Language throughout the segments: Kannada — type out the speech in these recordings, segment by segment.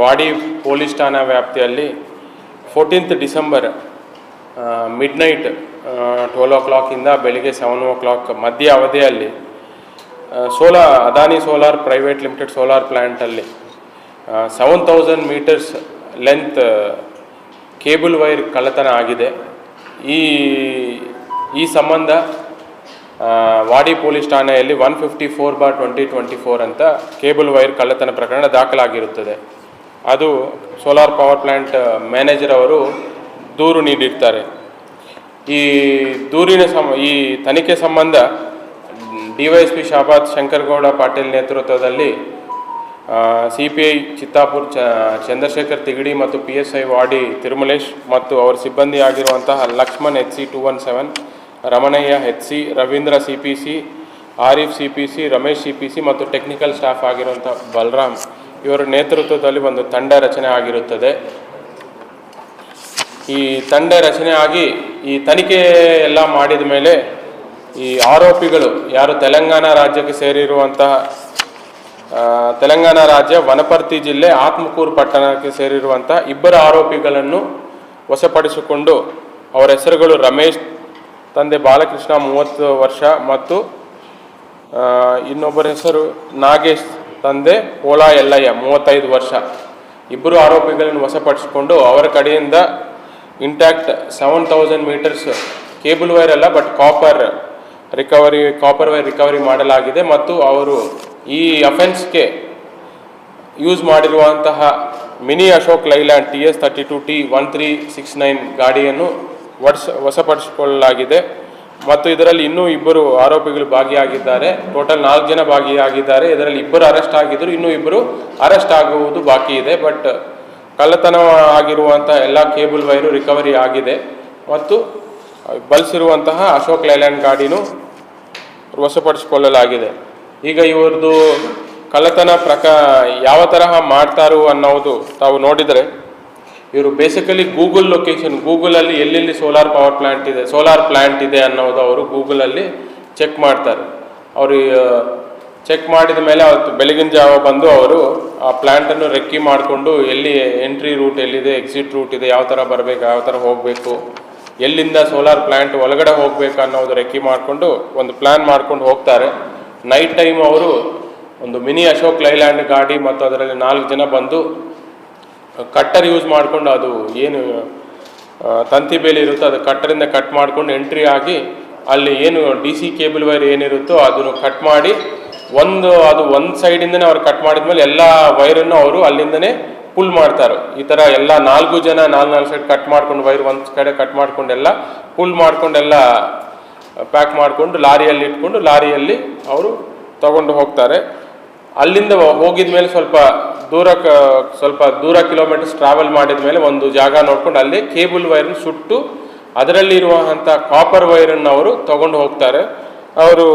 ವಾಡಿ ಪೊಲೀಸ್ ಠಾಣಾ ವ್ಯಾಪ್ತಿಯಲ್ಲಿ fourteenth December midnight twelve ಓ ಕ್ಲಾಕಿಂದ ಬೆಳಿಗ್ಗೆ ಸೆವೆನ್ ಓ ಕ್ಲಾಕ್ ಮಧ್ಯ ಅವಧಿಯಲ್ಲಿ solar Adani solar private limited solar ಪ್ಲ್ಯಾಂಟಲ್ಲಿ seven thousand meters length cable wire ಕಳ್ಳತನ ಆಗಿದೆ. ಈ ಈ ಸಂಬಂಧ ವಾಡಿ ಪೊಲೀಸ್ ಠಾಣೆಯಲ್ಲಿ one fifty four bar twenty twenty four ಅಂತ ಕೇಬಲ್ ವೈರ್ ಕಳ್ಳತನ ಪ್ರಕರಣ ದಾಖಲಾಗಿರುತ್ತದೆ. ಅದು ಸೋಲಾರ್ ಪವರ್ ಪ್ಲ್ಯಾಂಟ್ ಮ್ಯಾನೇಜರ್ ಅವರು ದೂರು ನೀಡಿರ್ತಾರೆ. ಈ ದೂರಿನ ಸಮ, ಈ ತನಿಖೆ ಸಂಬಂಧ D Y S P Shahabad Shankaragouda Patil ನೇತೃತ್ವದಲ್ಲಿ C P I Chittapur Chandrashekhar Tigadi ಮತ್ತು P S I Wadi Tirumalesh ಮತ್ತು ಅವರ ಸಿಬ್ಬಂದಿ ಆಗಿರುವಂತಹ Lakshman H C two one seven, Ramanayya H C, Ravindra C P C, Arif C P C, Ramesh C P C ಮತ್ತು ಟೆಕ್ನಿಕಲ್ ಸ್ಟಾಫ್ ಆಗಿರುವಂಥ ಬಲರಾಮ್. ಇವರ ನೇತೃತ್ವದಲ್ಲಿ ಒಂದು ತಂಡ ರಚನೆ ಆಗಿರುತ್ತದೆ. ಈ ತಂಡ ರಚನೆ ಆಗಿ ಈ ತನಿಖೆ ಎಲ್ಲ ಮಾಡಿದ ಮೇಲೆ ಈ ಆರೋಪಿಗಳು ಯಾರು ತೆಲಂಗಾಣ ರಾಜ್ಯಕ್ಕೆ ಸೇರಿರುವಂತಹ ತೆಲಂಗಾಣ ರಾಜ್ಯ ವನಪರ್ತಿ ಜಿಲ್ಲೆ ಆತ್ಮಕೂರು ಪಟ್ಟಣಕ್ಕೆ ಸೇರಿರುವಂತಹ ಇಬ್ಬರ ಆರೋಪಿಗಳನ್ನು ವಶಪಡಿಸಿಕೊಂಡು ಅವರ ಹೆಸರುಗಳು ರಮೇಶ್, ತಂದೆ ಬಾಲಕೃಷ್ಣ ಮೂವತ್ತು ವರ್ಷ ಮತ್ತು ಇನ್ನೊಬ್ಬರ ಹೆಸರು ನಾಗೇಶ್ ತಂದೆ ಓಲಾ ಎಲ್ಲಯ್ಯ ಮೂವತ್ತೈದು ವರ್ಷ. ಇಬ್ಬರು ಆರೋಪಿಗಳನ್ನು ವಶಪಡಿಸಿಕೊಂಡು ಅವರ ಕಡೆಯಿಂದ intact seven thousand meters cable wire ಅಲ್ಲ but copper recovery copper wire recovery ಮಾಡಲಾಗಿದೆ. ಮತ್ತು ಅವರು ಈ ಅಫೆನ್ಸ್ಗೆ ಯೂಸ್ ಮಾಡಿರುವಂತಹ mini Ashok Leyland T S thirty two T one three six nine ಗಾಡಿಯನ್ನು ವಡ್ಸ್, ವಶಪಡಿಸಿಕೊಳ್ಳಲಾಗಿದೆ. ಮತ್ತು ಇದರಲ್ಲಿ ಇನ್ನೂ ಇಬ್ಬರು ಆರೋಪಿಗಳು ಭಾಗಿಯಾಗಿದ್ದಾರೆ. ಟೋಟಲ್ ನಾಲ್ಕು ಜನ ಭಾಗಿಯಾಗಿದ್ದಾರೆ. ಇದರಲ್ಲಿ ಇಬ್ಬರು ಅರೆಸ್ಟ್ ಆಗಿದ್ದರು ಇನ್ನೂ ಇಬ್ಬರು ಅರೆಸ್ಟ್ ಆಗುವುದು ಬಾಕಿ ಇದೆ. ಬಟ್ ಕಳ್ಳತನ ಆಗಿರುವಂಥ ಎಲ್ಲ ಕೇಬಲ್ ವೈರು ರಿಕವರಿ ಆಗಿದೆ. ಮತ್ತು ಬಳಸಿರುವಂತಹ ಅಶೋಕ್ ಲೈಲ್ಯಾಂಡ್ ಗಾಡಿನೂ ವಶಪಡಿಸಿಕೊಳ್ಳಲಾಗಿದೆ. ಈಗ ಇವ್ರದ್ದು ಕಳ್ಳತನ ಪ್ರಕ, ಯಾವ ತರಹ ಮಾಡ್ತಾರೋ ಅನ್ನೋದು ತಾವು ನೋಡಿದರೆ ಇವರು ಬೇಸಿಕಲಿ ಗೂಗಲ್ ಲೊಕೇಶನ್ ಗೂಗಲಲ್ಲಿ ಎಲ್ಲೆಲ್ಲಿ ಸೋಲಾರ್ ಪವರ್ ಪ್ಲ್ಯಾಂಟ್ ಇದೆ ಸೋಲಾರ್ ಪ್ಲಾಂಟ್ ಇದೆ ಅನ್ನೋದು ಅವರು ಗೂಗಲಲ್ಲಿ ಚೆಕ್ ಮಾಡ್ತಾರೆ. ಅವರು ಚೆಕ್ ಮಾಡಿದ ಮೇಲೆ ಅವತ್ತು ಬೆಳಗಿನ ಜಾವ ಬಂದು ಅವರು ಆ ಪ್ಲ್ಯಾಂಟನ್ನು ರೆಕ್ಕಿ ಮಾಡಿಕೊಂಡು ಎಲ್ಲಿ ಎಂಟ್ರಿ ರೂಟ್ ಎಲ್ಲಿದೆ ಎಕ್ಸಿಟ್ ರೂಟ್ ಇದೆ, ಯಾವ ಥರ ಬರಬೇಕು, ಯಾವ ಥರ ಹೋಗಬೇಕು, ಎಲ್ಲಿಂದ ಸೋಲಾರ್ ಪ್ಲ್ಯಾಂಟ್ ಒಳಗಡೆ ಹೋಗಬೇಕು ಅನ್ನೋದು ರೆಕ್ಕಿ ಮಾಡಿಕೊಂಡು ಒಂದು ಪ್ಲ್ಯಾನ್ ಮಾಡ್ಕೊಂಡು ಹೋಗ್ತಾರೆ. ನೈಟ್ ಟೈಮ್ ಅವರು ಒಂದು ಮಿನಿ ಅಶೋಕ್ ಲೈಲ್ಯಾಂಡ್ ಗಾಡಿ ಮತ್ತು ಅದರಲ್ಲಿ ನಾಲ್ಕು ಜನ ಬಂದು ಕಟ್ಟರ್ ಯೂಸ್ ಮಾಡಿಕೊಂಡು ಅದು ಏನು ತಂತಿ ಬೇಲಿ ಇರುತ್ತೋ ಅದು ಕಟ್ಟರಿಂದ ಕಟ್ ಮಾಡಿಕೊಂಡು ಎಂಟ್ರಿ ಆಗಿ ಅಲ್ಲಿ ಏನು ಡಿ ಸಿ ಕೇಬಲ್ ವೈರ್ ಏನಿರುತ್ತೋ ಅದನ್ನು ಕಟ್ ಮಾಡಿ ಒಂದು, ಅದು ಒಂದು ಸೈಡಿಂದನೇ ಅವ್ರು ಕಟ್ ಮಾಡಿದ್ಮೇಲೆ ಎಲ್ಲ ವೈರನ್ನು ಅವರು ಅಲ್ಲಿಂದನೇ ಪುಲ್ ಮಾಡ್ತಾರೆ. ಈ ಥರ ಎಲ್ಲ ನಾಲ್ಕು ಜನ, ನಾಲ್ಕು ನಾಲ್ಕು ಸೈಡ್ ಕಟ್ ಮಾಡ್ಕೊಂಡು ವೈರ್ ಒಂದು ಕಡೆ ಕಟ್ ಮಾಡಿಕೊಂಡೆಲ್ಲ ಪುಲ್ ಮಾಡಿಕೊಂಡೆಲ್ಲ ಪ್ಯಾಕ್ ಮಾಡಿಕೊಂಡು ಲಾರಿಯಲ್ಲಿ ಇಟ್ಕೊಂಡು ಲಾರಿಯಲ್ಲಿ ಅವರು ತಗೊಂಡು ಹೋಗ್ತಾರೆ. ಅಲ್ಲಿಂದ ಹೋಗಿದ ಮೇಲೆ ಸ್ವಲ್ಪ ದೂರ ಸ್ವಲ್ಪ ದೂರ ಕಿಲೋಮೀಟರ್ಸ್ ಟ್ರಾವೆಲ್ ಮಾಡಿದ ಮೇಲೆ ಒಂದು ಜಾಗ ನೋಡ್ಕೊಂಡು ಅಲ್ಲಿ ಕೇಬಲ್ ವೈರನ್ನು ಸುಟ್ಟು ಅದರಲ್ಲಿ ಇರುವಂತ ಕಾಪರ್ ವೈರನ್ನು ಅವರು ತಗೊಂಡು ಹೋಗ್ತಾರೆ. ಅವರು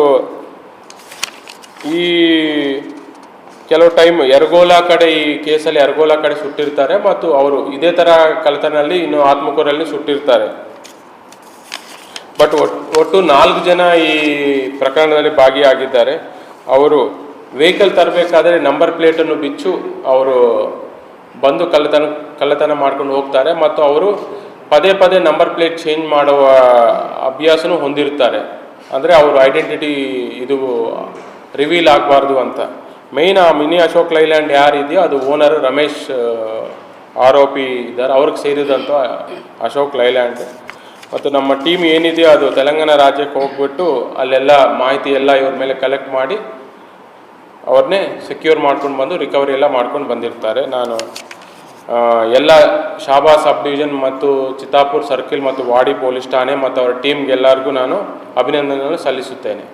ಈ ಕೆಲವು ಟೈಮ್ ಎರಗೋಲಾ ಕಡೆ ಈ ಕೇಸಲ್ಲಿ ಎರಗೋಲಾ ಕಡೆ ಸುಟ್ಟಿರ್ತಾರೆ ಮತ್ತು ಅವರು ಇದೇ ಥರ ಕಲ್ತನಲ್ಲಿ ಇನ್ನು ಆತ್ಮಕೂರಲ್ಲಿ ಸುಟ್ಟಿರ್ತಾರೆ. ಬಟ್ ಒಟ್ಟು ನಾಲ್ಕು ಜನ ಈ ಪ್ರಕರಣದಲ್ಲಿ ಭಾಗಿಯಾಗಿದ್ದಾರೆ. ಅವರು ವೆಹಿಕಲ್ ತರಬೇಕಾದ್ರೆ ನಂಬರ್ ಪ್ಲೇಟನ್ನು ಬಿಚ್ಚು, ಅವರು ಬಂದು ಕಳ್ಳತನ ಕಳ್ಳತನ ಮಾಡ್ಕೊಂಡು ಹೋಗ್ತಾರೆ ಮತ್ತು ಅವರು ಪದೇ ಪದೇ ನಂಬರ್ ಪ್ಲೇಟ್ ಚೇಂಜ್ ಮಾಡುವ ಅಭ್ಯಾಸನೂ ಹೊಂದಿರ್ತಾರೆ ಅಂದರೆ ಅವರು ಐಡೆಂಟಿಟಿ ಇದು ರಿವೀಲ್ ಆಗಬಾರ್ದು ಅಂತ. ಮೇಯ್ನ್ ಆ ಮಿನಿ ಅಶೋಕ್ ಲೈಲ್ಯಾಂಡ್ ಯಾರಿದೆಯೋ ಅದು ಓನರ್ ರಮೇಶ್ ಆರೋಪಿ ಇದ್ದಾರೆ. ಅವ್ರಿಗೆ ಸೇರಿದಂಥ ಅಶೋಕ್ ಲೈಲ್ಯಾಂಡ್. ಮತ್ತು ನಮ್ಮ ಟೀಮ್ ಏನಿದೆಯೋ ಅದು ತೆಲಂಗಾಣ ರಾಜ್ಯಕ್ಕೆ ಹೋಗ್ಬಿಟ್ಟು ಅಲ್ಲೆಲ್ಲ ಮಾಹಿತಿ ಎಲ್ಲ ಇವ್ರ ಮೇಲೆ ಕಲೆಕ್ಟ್ ಮಾಡಿ ಅವ್ರನ್ನೇ ಸೆಕ್ಯೂರ್ ಮಾಡ್ಕೊಂಡು ಬಂದು ರಿಕವರಿ ಎಲ್ಲ ಮಾಡ್ಕೊಂಡು ಬಂದಿರ್ತಾರೆ. ನಾನು ಎಲ್ಲ ಶಾಬಾ ಸಬ್ ಡಿವಿಷನ್ ಮತ್ತು ಚಿತ್ತಾಪುರ್ ಸರ್ಕಲ್ ಮತ್ತು ವಾಡಿ ಪೊಲೀಸ್ ಠಾಣೆ ಮತ್ತು ಅವರ ಟೀಮ್ಗೆಲ್ಲರಿಗೂ ನಾನು ಅಭಿನಂದನೆಗಳನ್ನು ಸಲ್ಲಿಸುತ್ತೇನೆ.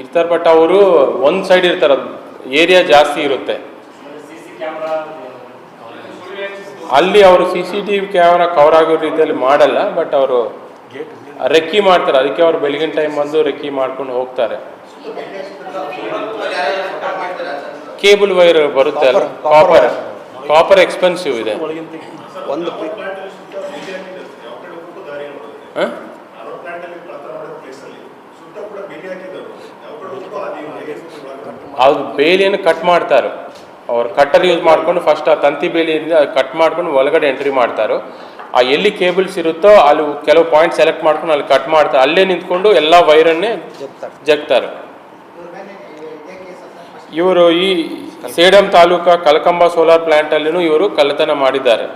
ಇರ್ತಾರೆ ಬಟ್ ಅವರು ಒಂದು ಸೈಡ್ ಇರ್ತಾರೆ ಏರಿಯಾ ಜಾಸ್ತಿ ಇರುತ್ತೆ. ಅಲ್ಲಿ ಅವರು C C T V camera cover ಆಗೋ ರೀತಿಯಲ್ಲಿ ಮಾಡಲ್ಲ ಬಟ್ ಅವರು ರೆಕ್ಕಿ ಮಾಡ್ತಾರೆ. ಅದಕ್ಕೆ ಅವರು ಬೆಳಗಿನ ಟೈಮ್ ಬಂದು ರೆಕ್ಕಿ ಮಾಡ್ಕೊಂಡು ಹೋಗ್ತಾರೆ. ಕೇಬಲ್ ವೈರ್ ಬರುತ್ತೆ ಅಲ್ಲ. ಕಾಪರ್ ಕಾಪರ್ ಎಕ್ಸ್ಪೆನ್ಸಿವ್ ಇದೆ. ಒಂದು ಅದು ಬೇಲಿಯನ್ನು ಕಟ್ ಮಾಡ್ತಾರೆ. ಅವ್ರು ಕಟ್ಟರ್ ಯೂಸ್ ಮಾಡ್ಕೊಂಡು ಫಸ್ಟ್ ಆ ತಂತಿ ಬೇಲಿಯಿಂದ ಕಟ್ ಮಾಡ್ಕೊಂಡು ಒಳಗಡೆ ಎಂಟ್ರಿ ಮಾಡ್ತಾರೋ. ಆ ಎಲ್ಲಿ ಕೇಬಲ್ಸ್ ಇರುತ್ತೋ ಅಲ್ಲಿ ಕೆಲವು ಪಾಯಿಂಟ್ ಸೆಲೆಕ್ಟ್ ಮಾಡ್ಕೊಂಡು ಅಲ್ಲಿ ಕಟ್ ಮಾಡ್ತಾರೆ ಅಲ್ಲೇ ನಿಂತ್ಕೊಂಡು ಎಲ್ಲ ವೈರನ್ನೇ ಜಗ್ತಾರೆ. ಇವರು ಈ ಸೇಡಂ ತಾಲೂಕಾ ಕಲಕಂಬ ಸೋಲಾರ್ ಪ್ಲಾಂಟ್ ಅಲ್ಲಿನೂ ಇವರು ಕಳ್ಳತನ ಮಾಡಿದ್ದಾರೆ.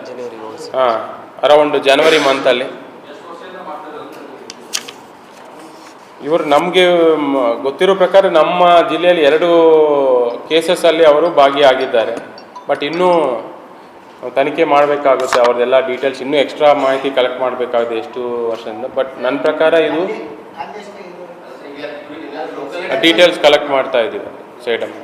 ಹಾ ಅರೌಂಡ್ ಜನವರಿ ಮಂತ್ ಅಲ್ಲಿ ಇವರು ನಮಗೆ ಗೊತ್ತಿರೋ ಪ್ರಕಾರ ನಮ್ಮ ಜಿಲ್ಲೆಯಲ್ಲಿ ಎರಡು ಕೇಸಸ್ ಅಲ್ಲಿ ಅವರು ಭಾಗಿಯಾಗಿದ್ದಾರೆ. ಬಟ್ ಇನ್ನೂ ತನಿಖೆ ಮಾಡಬೇಕಾಗುತ್ತೆ ಅವ್ರದ್ದೆಲ್ಲ ಡೀಟೇಲ್ಸ್ ಇನ್ನೂ ಎಕ್ಸ್ಟ್ರಾ ಮಾಹಿತಿ ಕಲೆಕ್ಟ್ ಮಾಡಬೇಕಾಗುತ್ತೆ ಎಷ್ಟು ವರ್ಷದಿಂದ. ಬಟ್ ನನ್ನ ಪ್ರಕಾರ ಇದು ಡೀಟೇಲ್ಸ್ ಕಲೆಕ್ಟ್ ಮಾಡ್ತಾ ಇದ್ದೀವಿ ಸೇಡಮ್